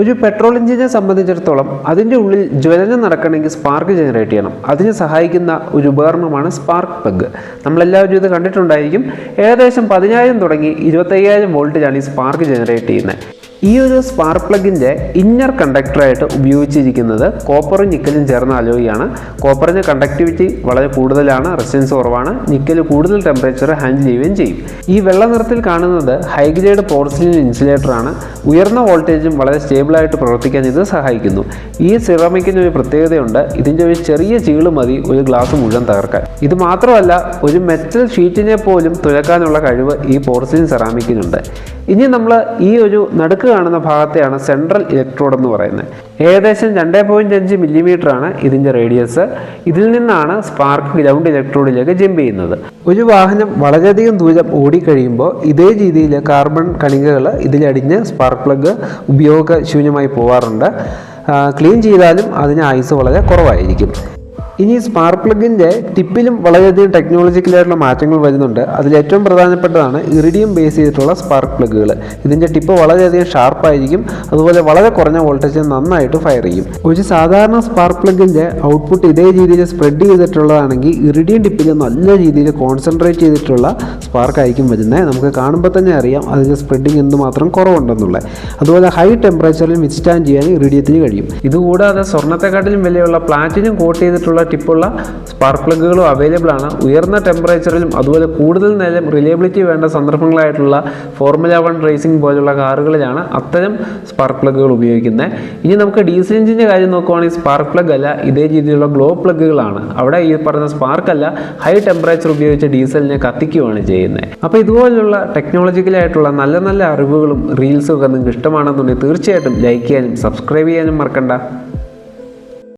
ഒരു പെട്രോൾ എഞ്ചിനെ സംബന്ധിച്ചിടത്തോളം അതിന്റെ ഉള്ളിൽ ജ്വലനം നടക്കണമെങ്കിൽ സ്പാർക്ക് ജനറേറ്റ് ചെയ്യണം. അതിന് സഹായിക്കുന്ന ഒരു ഉപകരണമാണ് സ്പാർക്ക് പ്ലഗ് നമ്മളെല്ലാവരും ഇത് കണ്ടിട്ടുണ്ടായിരിക്കും. ഏകദേശം പതിനായിരം തുടങ്ങി ഇരുപത്തയ്യായിരം വോൾട്ടിലാണ് ഈ സ്പാർക്ക് ജനറേറ്റ് ചെയ്യുന്നത്. ഈ ഒരു സ്പാർക്ക് പ്ലഗിന്റെ ഇന്നർ കണ്ടക്ടറായിട്ട് ഉപയോഗിച്ചിരിക്കുന്നത് കോപ്പറും നിക്കലും ചേർന്ന അലോയിയാണ് കോപ്പറിന് കണ്ടക്ടിവിറ്റി വളരെ കൂടുതലാണ് റെസിസ്റ്റൻസ് കുറവാണ്. നിക്കൽ കൂടുതൽ ടെമ്പറേച്ചർ ഹാൻഡിൽ ചെയ്യുകയും ചെയ്യും. ഈ വെള്ള നിറത്തിൽ കാണുന്നത് ഹൈഗ്രേഡ് പോർസിലിൻ ഇൻസുലേറ്ററാണ് ഉയർന്ന വോൾട്ടേജും വളരെ സ്റ്റേബിളായിട്ട് പ്രവർത്തിക്കാൻ ഇത് സഹായിക്കുന്നു. ഈ സിറാമിക്കിന് ഒരു പ്രത്യേകതയുണ്ട്. ഇതിന്റെ ഒരു ചെറിയ ചീൾ മതി ഒരു ഗ്ലാസ് മുഴുവൻ തകർക്കാൻ. ഇത് മാത്രമല്ല ഒരു മെറ്റൽ ഷീറ്റിനെ പോലും തുലക്കാനുള്ള കഴിവ് ഈ പോർസിലിൻ സെറാമിക്കിനുണ്ട് ഇനി നമ്മൾ ഈ ഒരു നടുക്ക് കാണുന്ന ഭാഗത്തെയാണ് സെൻട്രൽ ഇലക്ട്രോഡ് എന്ന് പറയുന്നത്. ഏകദേശം രണ്ട് പോയിന്റ് അഞ്ച് മില്ലിമീറ്റർ ആണ് ഇതിന്റെ റേഡിയസ് ഇതിൽ നിന്നാണ് സ്പാർക്ക് ഗ്രൗണ്ട് ഇലക്ട്രോഡിലേക്ക് ജമ്പ് ചെയ്യുന്നത്. ഒരു വാഹനം വളരെയധികം ദൂരം ഓടിക്കഴിയുമ്പോൾ ഇതേ രീതിയിൽ കാർബൺ കണികകൾ ഇതിലടിഞ്ഞ് സ്പാർക്ക് പ്ലഗ് ഉപയോഗശൂന്യമായി പോവാറുണ്ട്. ക്ലീൻ ചെയ്താലും അതിന് ആയുസ് വളരെ കുറവായിരിക്കും. ഇനി സ്പാർക്ക് പ്ലഗിന്റെ ടിപ്പിലും വളരെയധികം ടെക്നോളജിക്കലായിട്ടുള്ള മാറ്റങ്ങൾ വരുന്നുണ്ട്. അതിൽ ഏറ്റവും പ്രധാനപ്പെട്ടതാണ് ഇറിഡിയം ബേസ് ചെയ്തിട്ടുള്ള സ്പാർക്ക് പ്ലഗുകൾ ഇതിന്റെ ടിപ്പ് വളരെയധികം ഷാർപ്പായിരിക്കും അതുപോലെ വളരെ കുറഞ്ഞ വോൾട്ടേജ് നന്നായിട്ട് ഫയർ ചെയ്യും. ഒരു സാധാരണ സ്പാർക്ക് പ്ലഗിന്റെ ഔട്ട്പുട്ട് ഇതേ രീതിയിൽ സ്പ്രെഡ് ചെയ്തിട്ടുള്ളതാണെങ്കിൽ ഇറിഡിയം ടിപ്പിൽ നല്ല രീതിയിൽ കോൺസെൻട്രേറ്റ് ചെയ്തിട്ടുള്ള സ്പാർക്ക് ആയിരിക്കും വരുന്നത്. നമുക്ക് കാണുമ്പോൾ തന്നെ അറിയാം അതിന്റെ സ്പ്രെഡിങ് എന്തുമാത്രം കുറവുണ്ടെന്നുള്ളത്. അതുപോലെ ഹൈ ടെമ്പറേച്ചറിൽ വിസ്റ്റാൻഡ് ചെയ്യാൻ ഇറിഡിയത്തിന് കഴിയും. ഇതുകൂടാതെ സ്വർണത്തെക്കാട്ടിലും വിലയുള്ള പ്ലാറ്റിനും കോട്ട് ചെയ്തിട്ടുള്ള ടിപ്പുള്ള സ്പാർക്ക് പ്ലഗുകളും അവൈലബിൾ ആണ്. ഉയർന്ന ടെമ്പറേച്ചറിലും അതുപോലെ കൂടുതൽ നേരം റിലയബിലിറ്റി വേണ്ട സന്ദർഭങ്ങളായിട്ടുള്ള ഫോർമുല വൺ റേസിംഗ് പോലുള്ള കാറുകളിലാണ് അത്തരം സ്പാർക്ക് പ്ലഗുകൾ ഉപയോഗിക്കുന്നത്. ഇനി നമുക്ക് ഡീസൽ എഞ്ചിന്റെ കാര്യം നോക്കുവാണെങ്കിൽ സ്പാർക്ക് പ്ലഗ് അല്ല ഇതേ രീതിയിലുള്ള ഗ്ലോ പ്ലഗുകളാണ് അവിടെ ഈ പറഞ്ഞ സ്പാർക്ക് അല്ല ഹൈ ടെമ്പറേച്ചർ ഉപയോഗിച്ച് ഡീസലിനെ കത്തിക്കുകയാണ് ചെയ്യുന്നത്. അപ്പോൾ ഇതുപോലുള്ള ടെക്നോളജിക്കലായിട്ടുള്ള നല്ല നല്ല അറിവുകളും റീൽസും ഒക്കെ നിങ്ങൾക്ക് ഇഷ്ടമാണെന്നുണ്ടെങ്കിൽ തീർച്ചയായിട്ടും ലൈക്ക് ചെയ്യാനും സബ്സ്ക്രൈബ് ചെയ്യാനും മറക്കണ്ട.